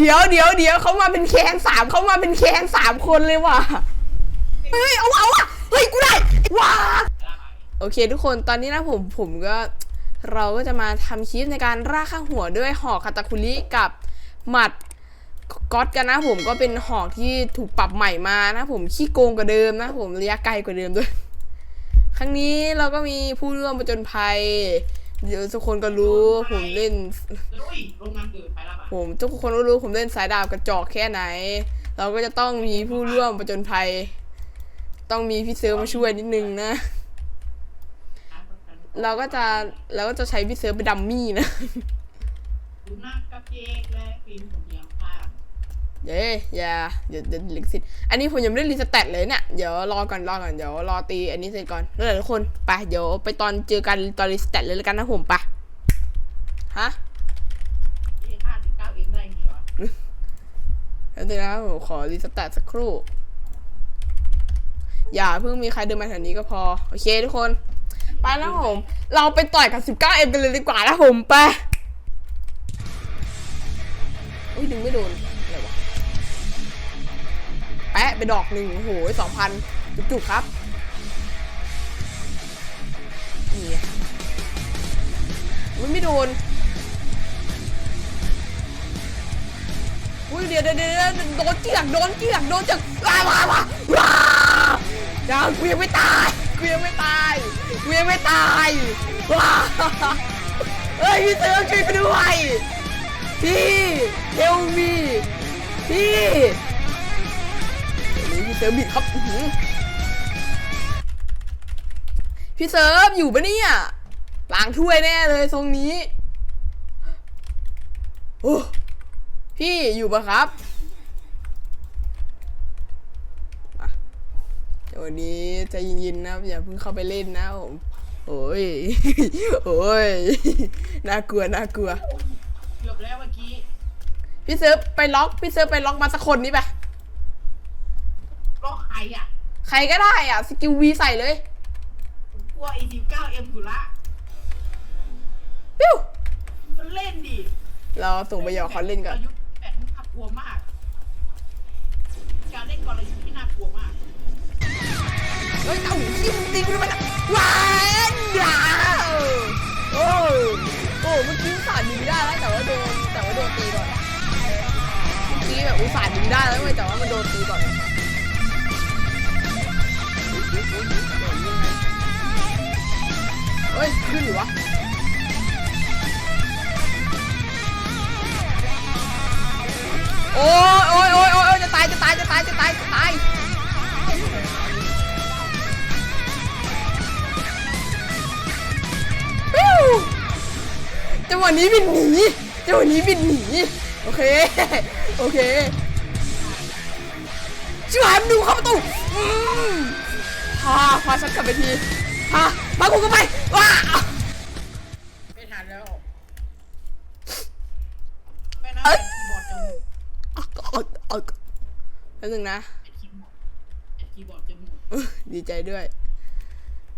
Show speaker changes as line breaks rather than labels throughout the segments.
เดี๋ยวเดี๋ยวเดี๋ยวเขามาเป็นแคนสามเขามาเป็นแคนสามคนเลยว่ะ เฮ้ย เอาเอาอะเฮ้ย กูได้ว้าโอเคทุกคนตอนนี้นะผมผมก็เราก็จะมาทำคลิปในการร่าข้างหัวด้วยหอกคาตาคุริกับหมัดก๊อตกันนะผมก็เป็นหอกที่ถูกปรับใหม่มานะผมขี้โกงกว่าเดิมนะผมระยะไกลกว่าเดิมด้วย ครั้งนี้เราก็มีผู้ร่วมประจนภัย เดี๋ยวทุกคนก็รู้ ผมเล่น
ลุยลงน้ำเกิดไปละบาท
ผมทุกคนก็รู้ผมเล่นสายดาบกระจอกแค่ไหน เราก็จะต้องมีผู้ร่วมประจนภัย ต้องมีพี่เซอร์มาช่วยนิดนึงนะ เราก็จะเราก็จะใช้พี่เซอร์เป็นดัมมี่นะ
ดูหน้ากับเจกและฟิล์มของเดียวข้าง
เย้อย่าเดี๋ยวเดี๋ยวลิขสิทธิ์อันนี้ผมยังไม่ได้รีสแตทเลยเนี่ยเดี๋ยวรอก่อนรอก่อนเดี๋ยวรอตีอันนี้เสร็จก่อนแล้วเดี๋ยวทุกคนไปเดี๋ยวไปตอนเจอกันตอนรีสแตทเลยแล้วกันนะผมไปฮะ
เจห้าสิบเก้าเอ็มได้ไงวะ
แล้วเดี๋ยวนะผมขอรีสแตทสักครู่ อย่าเพิ่งมีใครเดินมาแถวนี้ก็พอ โอเคทุกคน ไปแล้วผม เราไปต่อยกับ 19M กันเลยดีกว่านะผมไป อุ้ยดึงไม่โดนอะไรวะ แปะไปดอกหนึ่งโอ้โหสองพันจุกๆครับนี่ไงอุ้ยไม่โดนอุ้ยเดี๋ยวเดี๋ยวเดี๋ยวโดนเจือกโดนเจือกโดนจือกว้าวว้าวว้าวว้าวดาวกูยังไม่ตายกูยังไม่ตายกูยังไม่ตายว้าวเฮ้ยพี่เสือช่วยกูด้วยพี่เฮลมีพี่ นี่พี่เสือบิดครับอื้อหือพี่เซิร์ฟอยู่ปะเนี่ยล้างถ้วยแน่เลยทรงนี้โอ้พี่อยู่ปะครับอะเดี๋ยววันนี้ใจะยินๆนะอย่าเพิ่งเข้าไปเล่นนะผมโอ้ย โอ้ย น่ากลัว น่ากลัว
เกือบแล้วเมื่อกี้
พี่เซิร์ฟไปล็อก พี่เซิร์ฟไปล็อกมาสักคนนี้ไป
ก็ใครอะ
ใครก็ได้อะ สกิลวีใส่เลย
ผมกลัวไอ้สิบเก้าเอ็มอยู่ละ
ปิ้ว
มันเล่นดิ
เราส่งไปหยอกเขาเล่นก่อน
กลยุทธ์แบบน่ากลัวมาก การเล่นกลยุทธ์ที่น่ากลัวมาก
เฮ้ยเอ้ายิงตีกูทำไมล่ะว้ายดาวโอ้โอ้เมื่อกี้อุตส่าห์ดึงได้แล้วแต่ว่าโดนแต่ว่าโดนตีก่อนเมื่อกี้แบบอุตส่าห์ดึงได้แล้วเว้ยแต่ว่ามันโดนตีก่อน ขึ้นอยู่วะโอ้ยโอ้ยโอ้ยโอ้ยจะตายจะตายจะตายจะตายจะตายปิ้วจังหวะนี้บินหนีจังหวะนี้บินหนี โอเค โอเคชิบหายมันดูเข้าประตูพาพาฉันกลับไปทีพา พากูกลับไปว้า
ไม่ทันแล้วไม่น่าเป็นคีย์บอร์ดจะหมด
เอาเอาเอาแป๊บนึงนะ
เป็นคีย์บอร์ดเป็นคีย์บอร์ดจะหมด
ดีใจด้วย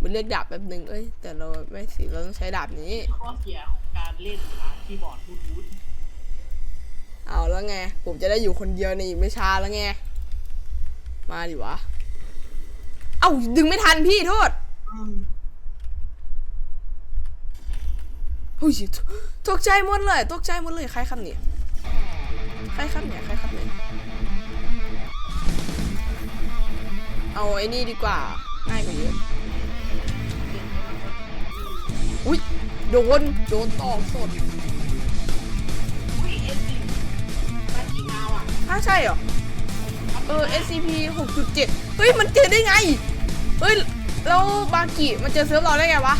มันเลือกดาบแป๊บนึงเอ้ย แต่เราไม่สิ เราต้องใช้ดาบนี้
ข้อเสียของการเล่นอะคีย์บอร์ดบลูทูธ
เอาแล้วไง ผมจะได้อยู่คนเดียวในอีกไม่ช้าแล้วไง มาดิวะ เอ้าดึงไม่ทันพี่โทษ ฮ้ยตกใจหมดเลย ตกใจหมดเลย ใครครับเนี่ยใครครับเนี่ยใครครับเนี่ยเอาไอ้นี่ดีกว่า ง่ายกว่าเยอะ อุ้ยโดน โดนตอกสดถ้าใช่เหรอ เออ SCP 6.7 เฮ้ย มันเจอได้ไง เฮ้ย แล้วบากิมันเจอเซิร์ฟเราได้ไงวะ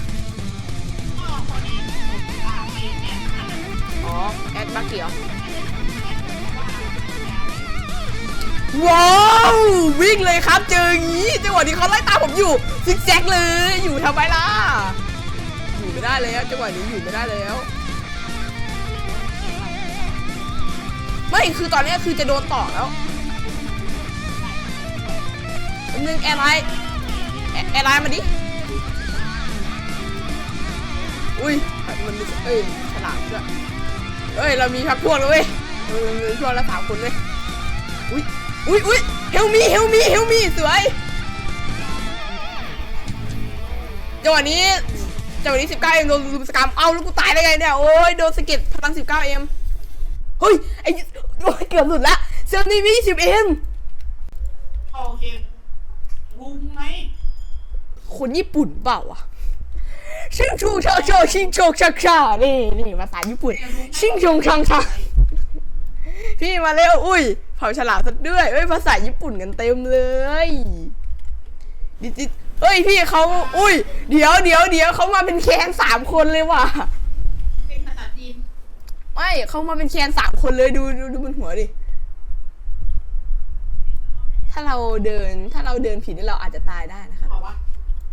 แอ
ดบากิเหรอว้าววิ่งเลยครับเจออย่างนี้จังหวะนี้เขาไล่ตามผมอยู่ซิกแซกเลยอยู่ทำไมล่ะอยู่ไม่ได้แล้วจังหวะนี้อยู่ไม่ได้แล้วไม่คือตอนนี้คือจะโดนต่อแล้วแป๊บนึงแอร์ไลน์แอร์ไลน์มาดิอุ้ยมันมีเอ้ยฉลาดด้วย เอ้ย เรามีพักพวกแล้วเว้ยออมีช่วงละสามคนเลยอุ้ยอุ้ยอุ้ยเฮลมีเฮลมีเฮลมีสวยจังหวะนี้จังหวะนี้19เอ็มโดนลุมสกรรมเอาแล้วกูตายได้ไงเนี่ยโอ้ยโดนสะเก็ดพลัง19เอ็มเฮ้ยไอ้โอ้ยเกือบหลุดละเซลนี่มี10เอ็ม
โอเคลุงไง
คนญี่ปุ่นเปล่าวะ ชิงชูชาชาชิงโชกชาชานี่นี่ภาษาญี่ปุ่น ชิงชงชังชาพี่มาเร็วอุ้ยเผาฉลามซะด้วยเอ้ยภาษาญี่ปุ่นกันเต็มเลยดิจิเฮ้ยพี่เขาอุ้ย เดี๋ยวเดี๋ยวเดี๋ยวเขามาเป็นแคนสามคนเลยว่ะ
เป็นภาษาจีน
ไม่เขามาเป็นแคนสามคนเลยดูดูดูบนหัวดิถ้าเราเดินถ้าเราเดินผิดนี่เราอาจจะตายได้นะครับ
บอกว่า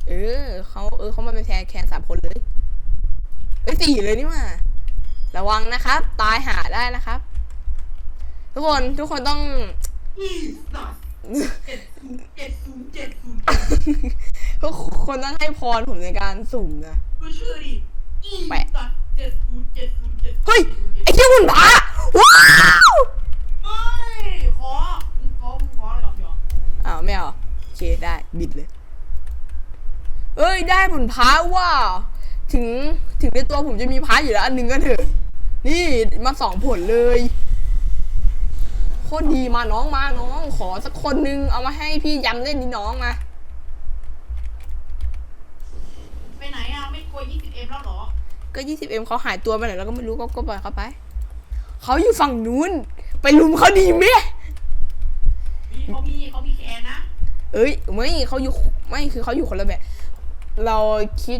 เออเขาเออเขามาเป็นแคนแคนสามคนเลยเอ้ยสี่เลยนี่หว่าระวังนะครับ ตายหาได้นะครับ ทุกคนทุกคนต้อง
อีสัตว์เจ็ดศูนย์เจ็ดศูนย์เจ็ดศูนย์
ทุกคนต้องให้พรผมในการสุ่มนะ
ดูชื่อดิอี
แปะ
สัตว์เจ็ดศูนย์เจ็ดศูนย์เจ็ด
เฮ้ย ไอ้เจ้าหุ่นผาว้าว
เฮ้ยขอขอขอหยอกหยอก
อ้าวไม่เอาโอเคได้บิดเลย เอ้ยได้ผลพ้าว้าวถึงถึงในตัวผมจะมีพ้าอยู่แล้ว อันหนึงก็เถอะ นี่มาสองผลเลยโคตรดีมาน้องมาน้อง ขอสักคนนึงเอามาให้พี่ยำเล่นนี่น้องมา
ไปไหนอะไม่กลัวยี่สิบเอ็มแล้วเหรอ
ก็ 20M เขาหายตัวไปไหนแล้วก็ไม่รู้ก็ก็ปล่อยเขาไปเขาอยู่ฝั่งนู้น ไปลุมเขาดีไหม
มีเขามีเขามีแคนนะ
เอ้ยไม่เขาอยู่ไม่คือเขาอยู่คนละแบบ เราคิด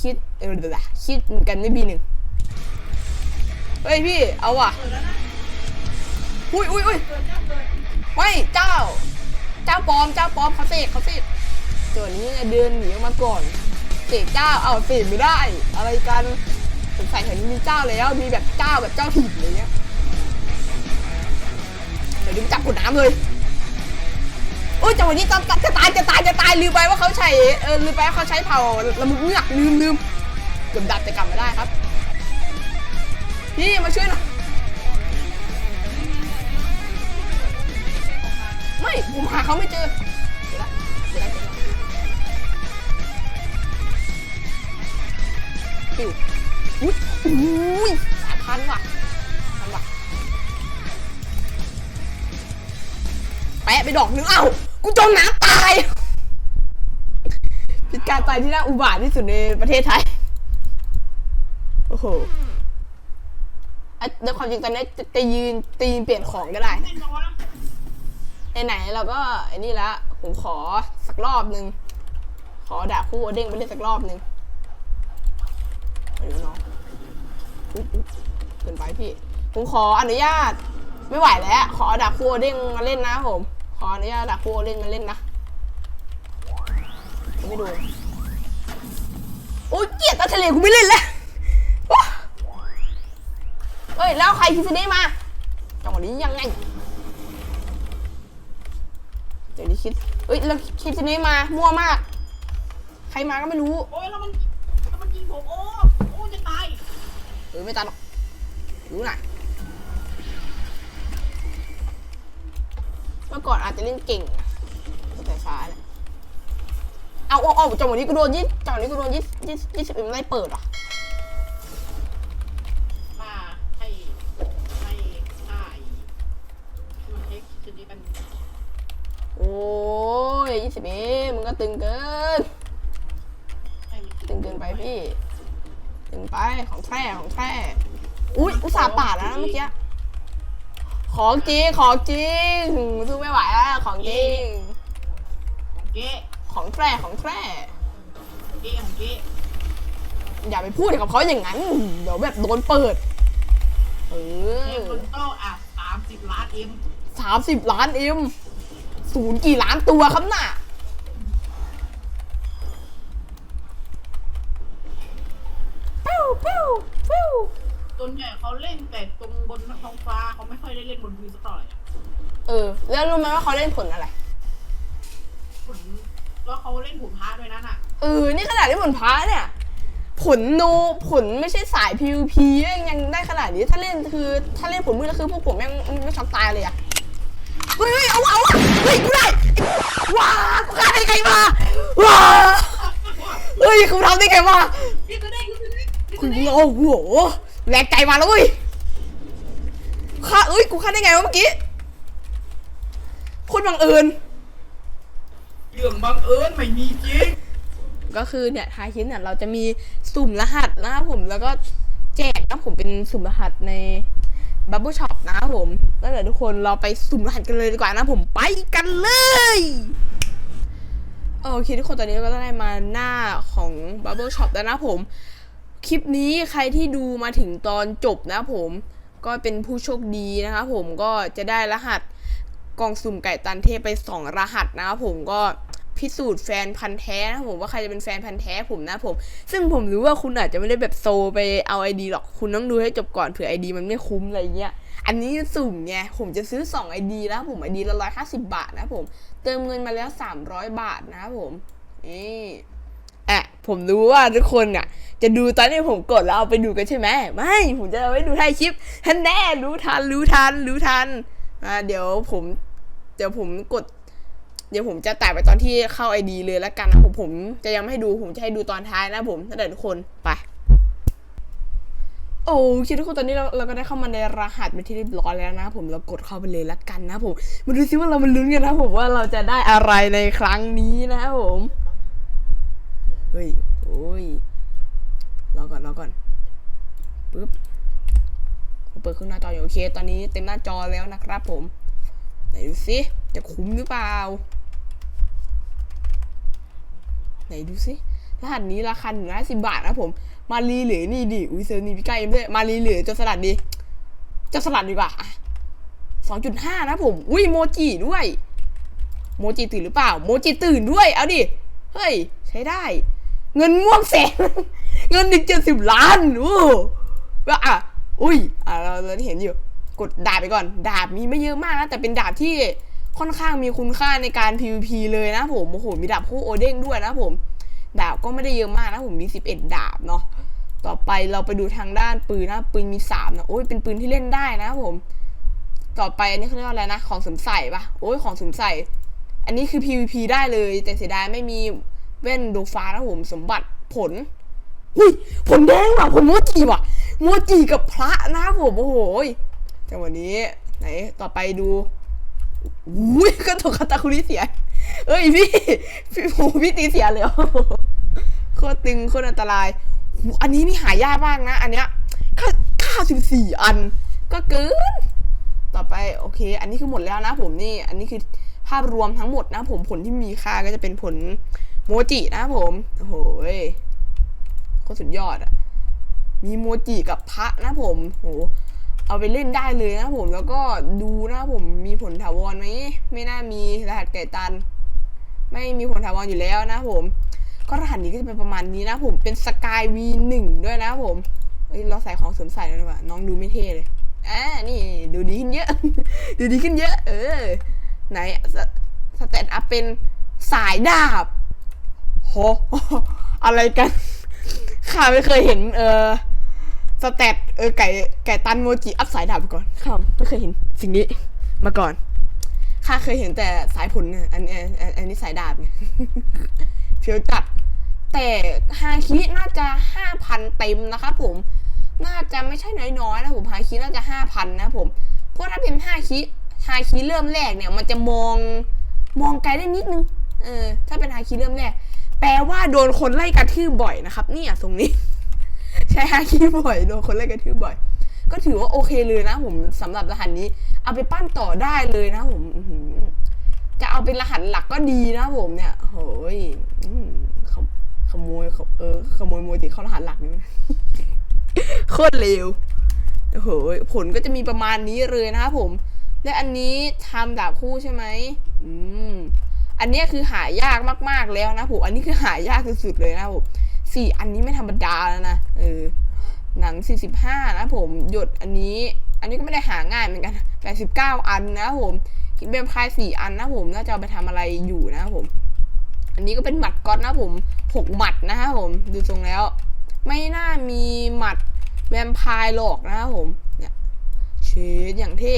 คิดเออเดี๋ยวคิดกันไม่บีหนึ่งเฮ้ยพี่ เอาว่ะอุ้ยอุ้ยอุ้ย
ว้าเปิด
ไม่เจ้า เจ้าปลอมเจ้าปลอมเขาเสกเขาเสกตัวนี้เดินหนีออกมาก่อนเสกเจ้าเอาเสกไม่ได้ อะไรกันสงสัยแถวนี้มีเจ้าแล้วมีแบบเจ้าแบบเจ้าถิ่นอะไรเงี้ยเดี๋ยวดูจับกดน้ำเลย โอ้ยจังหวะนี้จะจะตายจะตายจะตายลืมไปว่าเขาใช้เออลืมไปว่าเขาใช้เผาละมุดเงือกลืมลืมเกือบดับแต่กลับมาได้ครับ พี่มาช่วยหน่อยไม่ผมหาเขาไม่เจอเดี๋ยวเดี๋ยวเดี๋ยวละปิวอุ้ยอุ้ยสามพันว่ะพันว่ะแปะไปดอกนึงเอ้า กูจมน้ำตาย เป็นการตายที่น่าอุบาทที่สุดในประเทศไทย โอ้โหอะในความจริงตอนนี้จะจะยืนตีนเปลี่ยนของก็ได้
แน่นอนนะ
ไหนๆเราก็ไอ้นี่ละผมขอสักรอบหนึ่ง ขอด่าคู่โอเด้งไปเล่นสักรอบหนึ่งมาดูน้องเกินไปพี่ ผมขออนุญาต ไม่ไหวแล้ว ขอด่าคู่โอเด้งมาเล่นนะผม ออนุญาตด่าคู่โอเด้งมาเล่นนะผมไม่ดูโอ้ยเกลียดตาทะเลกูไม่เล่นแล้วว้าเฮ้ยแล้วใครคิดจะได้มาจังหวะนี้ยังไงเดี๋ยวนี้คิดเอ้ยแล้วคิดจะนี้มามั่วมาก ใครมาก็ไม่รู้
โอ้ยแล้วมันแล้วมันยิงผมโอ้โอ้จะตาย
เออไม่ตายหรอกรู้หน่อย เมื่อก่อนอาจจะเล่นเก่งนะแต่ช้าเนี่ยเอาเอาเอาจังหวะนี้กูโดนยี่จังหวะนี้กูโดนยี่ยี่ยี่สิบเอ็มไล่เปิดอะ
มาให้ให้ให้มาให้จุดนี้เป็น
โอ้ยยี่สิบเอ็มมึงก็ตึงเกิน
ให้มัน
ตึงเกินไปพี่ ตึงไปของแท้ของแท้อุ้ยอุตส่าห์ปาดแล้วนะเมื่อกี้ ของจริงของจริงสู้ไม่ไหวแล้วของจริง
ของเก๊
ของแท้ของแท้
เก๊ของเก๊
อย่าไปพูดกับเขาอย่างนั้น เดี๋ยวแบบโดนเปิด เอ
เอ็
อ
มคนโตอะสามสิบล้านเอ็ม
สามสิบล้านเอ็มศูนย์กี่ล้านตัวครับน่ะ ปิ้วปิ้วปิ้ว
ส่วนใหญ่เขาเล่นแต่ตรงบนท้องฟ้าเขาไม่ค่ อยได้เล่นบนพื้นสักเท่าไหร่อะ
เออ แล้วรู้ไหมว่าเขาเล่นผลอะไร
ผลแล้วเขาเล่นผุนพาด้วยนั่นอะ
เออ นี่ขนาดเล่นผลพ้าเนี่ยผผลโนผลไม่ใช่สาย PVP ยังยังได้ขนาดนี้ถ้าเล่นคือ ถ้าเล่นผลมืดแล้วคือพวกผมแม่งไม่ช็อกตายเลยอะเฮ้ยเฮ้ยเอาเอาอะเฮ้ยกูได้ว้ากูฆ่าได้ไงมาว้าเฮ้ยกูทำได้ไงมา
พี่ก็ได้พี่ก็ได้พี่
คุ
ก็
ณ
ได้
โอ้โหแรงใจมาแล้วเว้ย ฆ่าเอ้ย กูฆ่าได้ไงวะเมื่อกี้โคนบังเอิญ
เรื่องบังเอิญไม่มีจริง
ก็คือเนี่ยท้ายคลิปเนี่ยเราจะมีสุ่มรหัสนะครับผมแล้วก็แจกนะผมเป็นสุ่มรหัสในบับเบิลช็อปนะครับผมแล้วเดี๋ยวทุกคนเราไปสุ่มรหัสกันเลยดีกว่านะผมไปกันเลยโอเคทุกคนตอนนี้เราก็ได้มาหน้าของ Bubble Shop แล้วนะผม คลิปนี้ใครที่ดูมาถึงตอนจบนะผม ก็เป็นผู้โชคดีนะครับผมก็จะได้รหัสกล่องสุ่มไก่ตันเทพไป 2 รหัสนะครับผมก็พิสูจน์แฟนพันธ์แท้นะผมว่าใครจะเป็นแฟนพันธ์แท้ผมนะผม ซึ่งผมรู้ว่าคุณอาจจะไม่ได้แบบโซไปเอาไอดีหรอกคุณต้องดูให้จบก่อนเผื่อไอดีมันไม่คุ้มอะไรเงี้ยอันนี้สุ่มไงผมจะซื้อ2ไอดีแล้วผมไอดีละร้อยห้าสิบาทนะผม เติมเงินมาแล้ว 300 บาทนะครับผมนี่ อะผมรู้ว่าทุกคนอะ จะดูตอนที่ผมกดแล้วเอาไปดูกันใช่ไหมไม่ผมจะเอาไว้ดูท้ายคลิปทันแน่รู้ทันรู้ทันรู้ทันอ่าเดี๋ยวผมเดี๋ยวผมกด เดี๋ยวผมจะแตะไปตอนที่เข้าไอดีเลยแล้วกันนะผมผมจะยังไม่ให้ดูผมจะให้ดูตอนท้ายนะผมถ้าเดี๋ยทุกคนไปโอเคทุกคนตอนนี้เราเราก็ได้เข้ามาในรหัสเป็นที่เรียบร้อยแล้วนะผมเรากดเข้าไปเลยละกันนะผมมาดูซิว่าเรามาลุ้นกันนะผมว่าเราจะได้อะไรในครั้งนี้นะครับผม เฮ้ย โอ้ย รอก่อน รอก่อน ปึ๊บเปิดเครื่องหน้าจออยู่โอเค ตอนนี้เต็มหน้าจอแล้วนะครับผม ไหนดูซิจะคุ้มหรือเปล่า ไหนดูซิรหัสนี้ราคาหนึ่งร้อยสิบบาทนะผม มารีเหลือนี่ดิ อุ้ยเซอร์นี่พี่ใกล้เอ็มด้วย มารีเหลือจนสลัดดี จะสลัดดีกว่าสองจุดห้านะผม อุ้ยโมจิด้วย โมจิตื่นหรือเปล่า โมจิตื่นด้วย เอาดิ เฮ้ย ใช้ได้ เงินม่วงแสน เงินหนึ่งเจ็ดสิบล้านโอ้ว่าอะ อุ้ย อะเราเราเห็นอยู่ กดดาบไปก่อน ดาบมีไม่เยอะมากนะ แต่เป็นดาบที่ค่อนข้างมีคุณค่าในการ PVP เลยนะผม โอ้โห มีดาบคู่โอเด้งด้วยนะผม ดาบก็ไม่ได้เยอะมากนะผมมี 11 ดาบเนาะ ต่อไปเราไปดูทางด้านปืนนะ ปืนมี3นะโอ้ย เป็นปืนที่เล่นได้นะผม ต่อไปอันนี้เขาเรียกว่าอะไรนะ ของสมใส่ปะโอ้ย ของสมใส่ อันนี้คือ PVP ได้เลย แต่เสียดายไม่มี เว้นโดฟ้านะผมสมบัติผลอุ้ยผลแดงว่ะผลโมจิว่ะโมจิกับพระนะผมโอ้โหยแต่วันนี้ ไหนต่อไปดูอุ้ยก็ตกคาตาคุริเสีย เอ้ยพี่พี่โหพี่ตีเสียเลยโคตรตึงโคตรอันตราย อันนี้นี่หายากมากนะ อันเนี้ยค่าค่าสิบสี่อัน ก็เกิน ต่อไปโอเค อันนี้คือหมดแล้วนะผมนี่ อันนี้คือภาพรวมทั้งหมดนะผมผลที่มีค่าก็จะเป็นผล โมจินะผมโอ้โหยโคตรสุดยอดอะมีโมจิกับพระนะผมโหเอาไปเล่นได้เลยนะผมแล้วก็ดูนะผมมีผลถาวรไหมไม่น่ามีรหัสไก่ตัน ไม่มีผลถาวรอยู่แล้วนะผม ก็รหัสนี้ก็จะเป็นประมาณนี้นะผมเป็นสกาย V1 ด้วยนะผมเอ้ยเราใส่ของสวมใส่แล้วดีกว่าน้องดูไม่เท่เลยอ่านี่ดูดีขึ้นเยอะ ดูดีขึ้นเยอะ เออ ไหนสสเตตอัพเป็นสายดาบ โห อะไรกัน ข้าไม่เคยเห็น เออสเตตเออไก่ไก่ตันโมจิอัพสายดาบก่อนข้าไม่เคยเห็นสิ่งนี้มาก่อนข้าเคยเห็นแต่สายผลเนี่ยอันอันอันอันนี้สายดาบเนี่ยเฟียวจัด แต่ฮาคิน่าจะห้าพันเต็มนะครับผม น่าจะไม่ใช่น้อยๆนะผมฮาคิน่าจะห้าพันนะผม เพราะถ้าเป็นฮาคิฮาคิเริ่มแรกเนี่ย มันจะมองมองไกลได้นิดนึง เออ ถ้าเป็นฮาคิเริ่มแรก แปลว่าโดนคนไล่กระทืบบ่อยนะครับ เนี่ยตรงนี้ ใช้ฮาคิบ่อยโดนคนไล่กระทืบบ่อย ก็ถือว่าโอเคเลยนะผมสำหรับรหัสนี้ เอาไปปั้นต่อได้เลยนะผมจะเอาเป็นรหัสหลักก็ดีนะผมเนี่ยโหยขโมขโมยขโเออขโมยโมจิเข้ารหัสหลักนี่โคตรเร็วโอ้โหผลก็จะมีประมาณนี้เลยนะครับผม และอันนี้ทำดาบคู่ใช่ไหมอืม อันนี้คือหายากมากๆแล้วนะผมอันนี้คือหายากสุดๆเลยนะผมสี่อันนี้ไม่ธรรมดาแล้วนะเออหนัง 45 นะผมหยดอันนี้ อันนี้ก็ไม่ได้หาง่ายเหมือนกัน89 อันนะผมคิดเป็นพาย4อันนะผมน่าจะเอาไปทำอะไรอยู่นะผม อันนี้ก็เป็นหมัดก๊อตนะผม6หมัดนะครับผมดูทรงแล้ว ไม่น่ามีหมัดแวมไพร์หรอกนะครับผมเนี่ยเชดอย่างเท่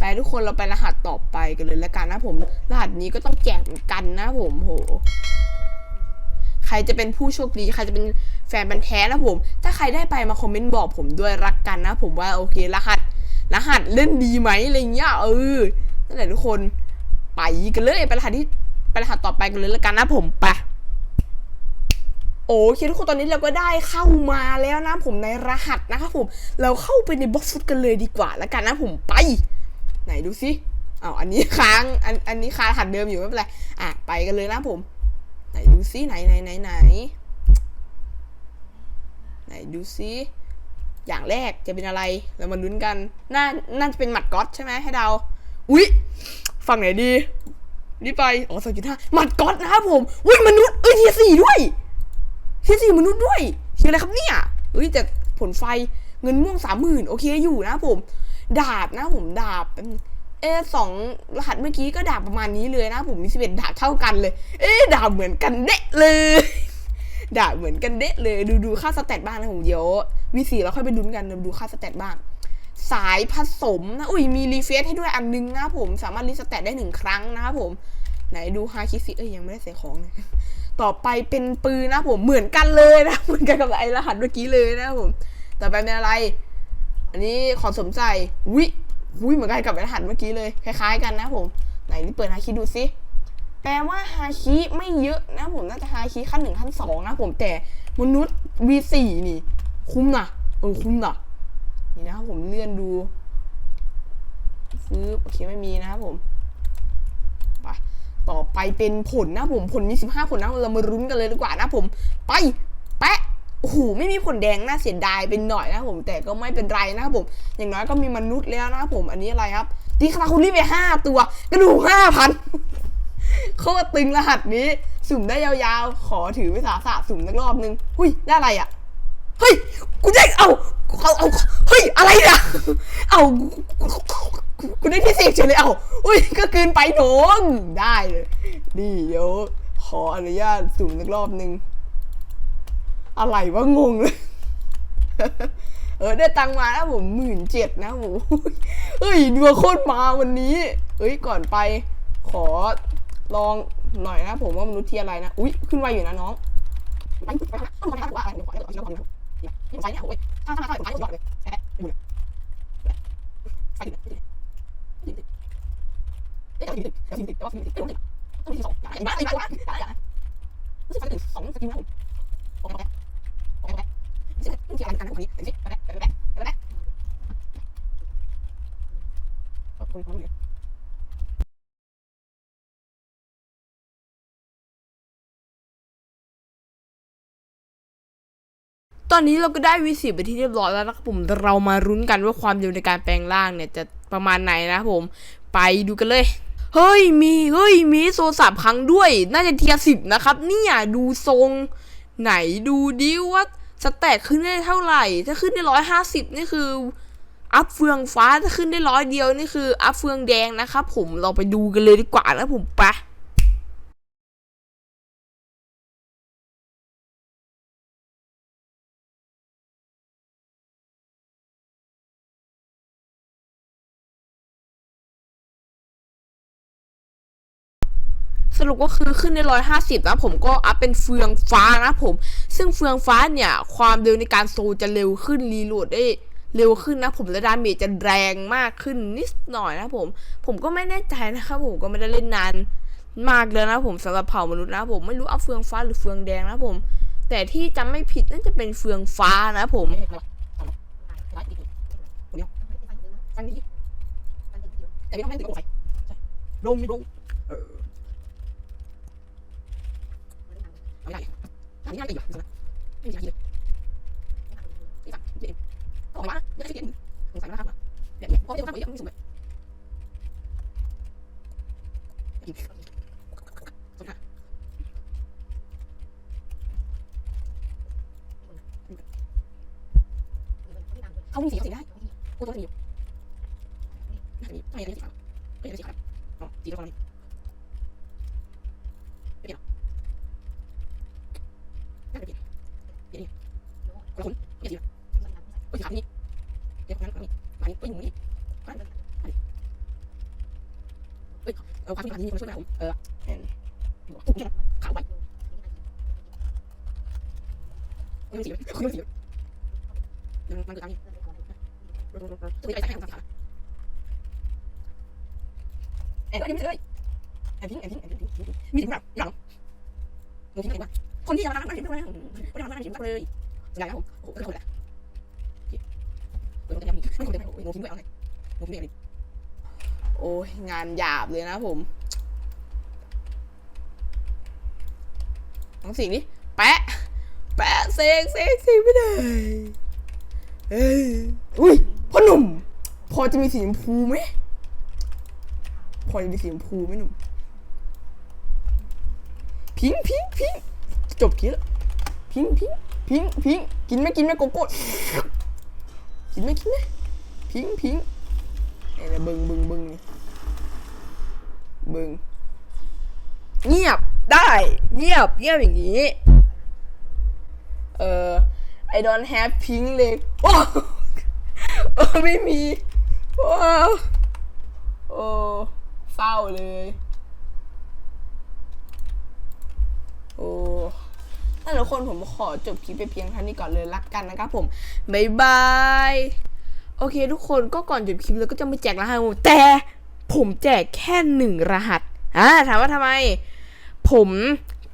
ไปทุกคนเราไปรหัสต่อไปกันเลยแล้วกันนะผม รหัสนี้ก็ต้องแจกกันนะผมโห ใครจะเป็นผู้โชคดี ใครจะเป็นแฟนบันแท้นะผม ถ้าใครได้ไปมาคอมเมนต์บอกผมด้วยรักกันนะผมว่าโอเครหัส รหัสเล่นดีไหมอะไรเงี้ยเออนั่นแหละทุกคนไปกันเลยไปรหัสที่ไปรหัสต่อไปกันเลยแล้วกันนะผมไปโอเคทุกคนตอนนี้เราก็ได้เข้ามาแล้วนะผมในรหัสนะครับผม เราเข้าไปในบล็อกฟุตกันเลยดีกว่าแล้วกันนะผมไป ไหนดูสิอ้าวอันนี้ค้างอันอันนี้คางรหัสเดิมอยู่ไม่เป็นไรอะไปกันเลยนะผม ไหนดูซิไหนไหนไหนไหนไหนดูซิอย่างแรกจะเป็นอะไรเรามาลุ้นกัน น่าน่าจะเป็นหมัดก๊อตใช่ไหมให้เดาอุ๊ยฝั่งไหนดีนี่ไปอ๋อสองจุดห้าหมัดก๊อตนะครับผมอุ้ยมนุษย์เอ้ยทีสี่ด้วยเทียสี่มนุษย์ด้วยเทียอะไรครับเนี่ยเฮ้ยแต่ผลไฟเงินม่วงสามหมื่นโอเคอยู่นะผม ดาบนะผมดาบเอสองรหัสเมื่อกี้ก็ดาบประมาณนี้เลยนะ ผมมีสิบเอ็ดดาบเท่ากันเลย เอ๊ดาบเหมือนกันเดะเลย ดาบเหมือนกันเดะเลย ดูดูค่าสแตทบ้างนะผมเดี๋ยววีสี่เราค่อยไปดุนกันดูค่าสแตทบ้าง สายผสมนะอุ้ยมีรีเฟซให้ด้วยอันนึงนะผมสามารถรีสแตทได้หนึ่งครั้งนะครับผม ไหนดูฮาคิซิเอ้ยยังไม่ได้ใส่ของเลยต่อไปเป็นปืนนะผมเหมือนกันเลยนะเหมือนกันกับไอ้รหัสเมื่อกี้เลยนะผม ต่อไปเป็นอะไร อันนี้ขอสมใส่วิวิเหมือนกันกับรหัสเมื่อกี้เลย คล้ายๆ กันนะผม ไหนนี่เปิดฮาคิดูซิแปลว่าฮาคิไม่เยอะนะผมน่าจะฮาคิขั้นหนึ่งขั้นสองนะผมแต่มนุษย์ V4 นี่ คุ้มนะเออคุ้มนะนี่นะครับผมเลื่อนดูฟื้อโอเคไม่มีนะครับผมไปต่อไปเป็นผลนะผมผลมี15ผลนะเรามารุ้นกันเลยดีกว่านะผม ไป โอ้โหไม่มีผลแดงน่าเสียดายเป็นหน่อยนะผมแต่ก็ไม่เป็นไรนะครับผมอย่างน้อยก็มีมนุษย์แล้วนะครับผมอันนี้อะไรครับตีคาราคุรี่ไปห้าตัว กระดูกห้าพันโคตรตึงรหัสนี้ สุ่มได้ยาวๆ ขอถือวิสาสะสุ่มสักรอบนึงหุยได้อะไรอะเฮ้ยกูได้เอาเอาเอาเฮ้ยอะไรเนี่ยเอากูได้พิเศษเฉยเลยเอาอุ้ยก็เกินไปหนงได้เลยนี่เดี๋ยวขออนุญาตสุ่มสักรอบนึง อะไรวะงงเลย เออได้ตังค์มาแล้วผมหมื่นเจ็ดนะผมเฮ้ยดวงโคตรมาวันนี้เฮ้ยก่อนไป ขอลองหน่อยนะผมว่ามนุษย์ที่อะไรนะ อุ้ยขึ้นไวอยู่นะน้องไปไปไปต้องมาทำว่าอะไรเดี๋ยวขอเดี๋ยวขอเดี๋ยวขอเดี๋ยวขอเดี๋ยวไฟเนี่ยโอ้ยถ้าถ้าถ้าผมไฟผมยอดเลยแอะดูเลยไฟถึงเอ๊ะแต่ว่าถึงแต่ว่าถึงแต่ว่าถึงต้องมีสองอย่างบ้าอะไรบ้าอะไรอย่างรู้สึกไฟถึงสองสกิลนะผมโอเค ตอนนี้เราก็ได้วีสีไปที่เรียบร้อยแล้วนะครับผมเรามารุ้นกันว่าความเร็วในการแปลงร่างเนี่ยจะประมาณไหนนะครับผม ไปดูกันเลย เฮ้ยมีเฮ้ยมีโซสามครั้งด้วย น่าจะเทียสิบนะครับเนี่ยดูทรงไหนดูดิว่า สแต็กขึ้นได้เท่าไหร่ ถ้าขึ้นได้ร้อยห้าสิบนี่คือ อัพเฟืองฟ้าถ้าขึ้นได้ร้อยเดียวนี่คือ อัพเฟืองแดงนะครับผมเราไปดูกันเลยดีกว่านะผมไป สรุปก็คือขึ้นในร้อยห้าสิบนะผมก็อัพเป็นเฟืองฟ้านะผม ซึ่งเฟืองฟ้าเนี่ย ความเร็วในการโซจะเร็วขึ้นรีโหลดได้เร็วขึ้นนะผมและดาเมจจะแรงมากขึ้นนิดหน่อยนะผม ผมก็ไม่แน่ใจนะครับผมก็ไม่ได้เล่นนานมากเลยนะผมสำหรับเผ่ามนุษย์นะผมไม่รู้อัพเฟืองฟ้าหรือเฟืองแดงนะผม แต่ที่จำไม่ผิดน่าจะเป็นเฟืองฟ้านะผมแต่ไม่ต้องให้ติดโอ้ยลงลงเออไม่ได้ ทำนี่น่าจะอยู่นะไม่มีทางเลยนี่ฝั่งเด็กออกมาไม่ได้เด็กสงสัยมากครับแบบนี้พอเดี๋ยวทำไปยังไม่สุดเลยเขามีสีสีได้กูตัวสีอยู่น่าจะมีไม่ได้สีขาวไม่ได้สีขาวอ๋อสีตรงนี้ไม่เปลี่ยนน่าจะเปลี่ยนเปลี่ยน เอ้ยเออความคิดนี้คนช่วยนะผมเออแอนตุ้มแค่ขาวไปไม่รู้สิไม่รู้สิมันมันคือการนี้ตัวนี้ใครใช้ของสามขาแอนก็ยังไม่เลยแอนทิ้งแอนทิ้งแอนทิ้งมีถึงแบบหลังงงที่ไหนวะคนที่จะมาทำงานถึงไม่ได้ไม่ได้ทำงานถึงเลยสบายครับผมโอ้โหก็คนละเออมันจะยังมีมันคนจะไม่โอ้ยงงทิ้งด้วยเอาไงงงทิ้งด้วยอะไร โอ้ยงานหยาบเลยนะผมลองสิ่งนี้แปะ แปะเซกเซกเซกไม่ได้เอ้ยอุ้ยพ่อหนุ่ม พอจะมีสีชมพูไหมพอจะมีสีชมพูไหมหนุ่ม พิงพิงพิงจบคิดแล้วพิงพิงพิงพิงกินไหมกินไหมโกโก้กินไหมกินไหมพิงพิง เนี่ยบึงบึงบึงนี่บึง เงียบได้ เงียบเงียบอย่างนี้ เออ I don't have pink เลยว้าวเออไม่มีว้าวโอ้เศร้าเลย โอ้นั่นแหละคนผมขอจบคลิปไปเพียงเท่านี้ก่อนเลยละกันนะครับผม บ๊ายบาย โอเค ทุกคนก็ก่อนจบคลิปแล้วก็จะม่แจกรหัสแต่ผมแจกแค่หนึ่งรหัสอ่าถามว่าทำไม ผม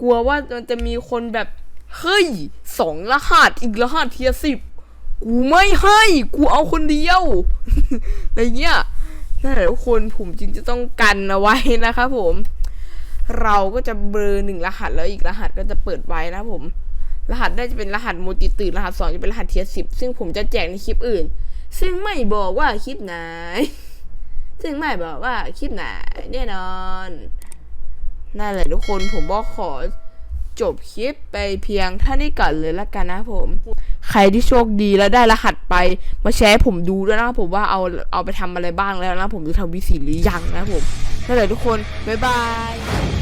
กลัวว่ามันจะมีคนแบบเฮ้ยสองรหัสอีกรหัสเทียสิบกูไม่ให้ กูเอาคนเดียวอะไรเงี้ยนั่นแหละทุกคนผมจึงจะต้องกันเอาไว้นะครับผม เราก็จะเบลอหนึ่งรหัสแล้วอีกรหัสก็จะเปิดไว้นะผม รหัสได้จะเป็นรหัสโมติตื่นรหัสสองจะเป็นรหัสเทียสิบซึ่งผมจะแจกในคลิปอื่น ซึ่งไม่บอกว่าคลิปไหน ซึ่งไม่บอกว่าคลิปไหนแน่นอนนั่นแหละทุกคนผมบอกขอจบคลิปไปเพียงเท่านี้ก่อนเลยละกันนะผม ใครที่โชคดีแล้วได้รหัสไป มาแชร์ผมดูด้วยนะผมว่าเอาเอาไปทำอะไรบ้างแล้วนะผมจะทำวิสีหรือยังนะผมนั่นแหละทุกคน บ๊ายบาย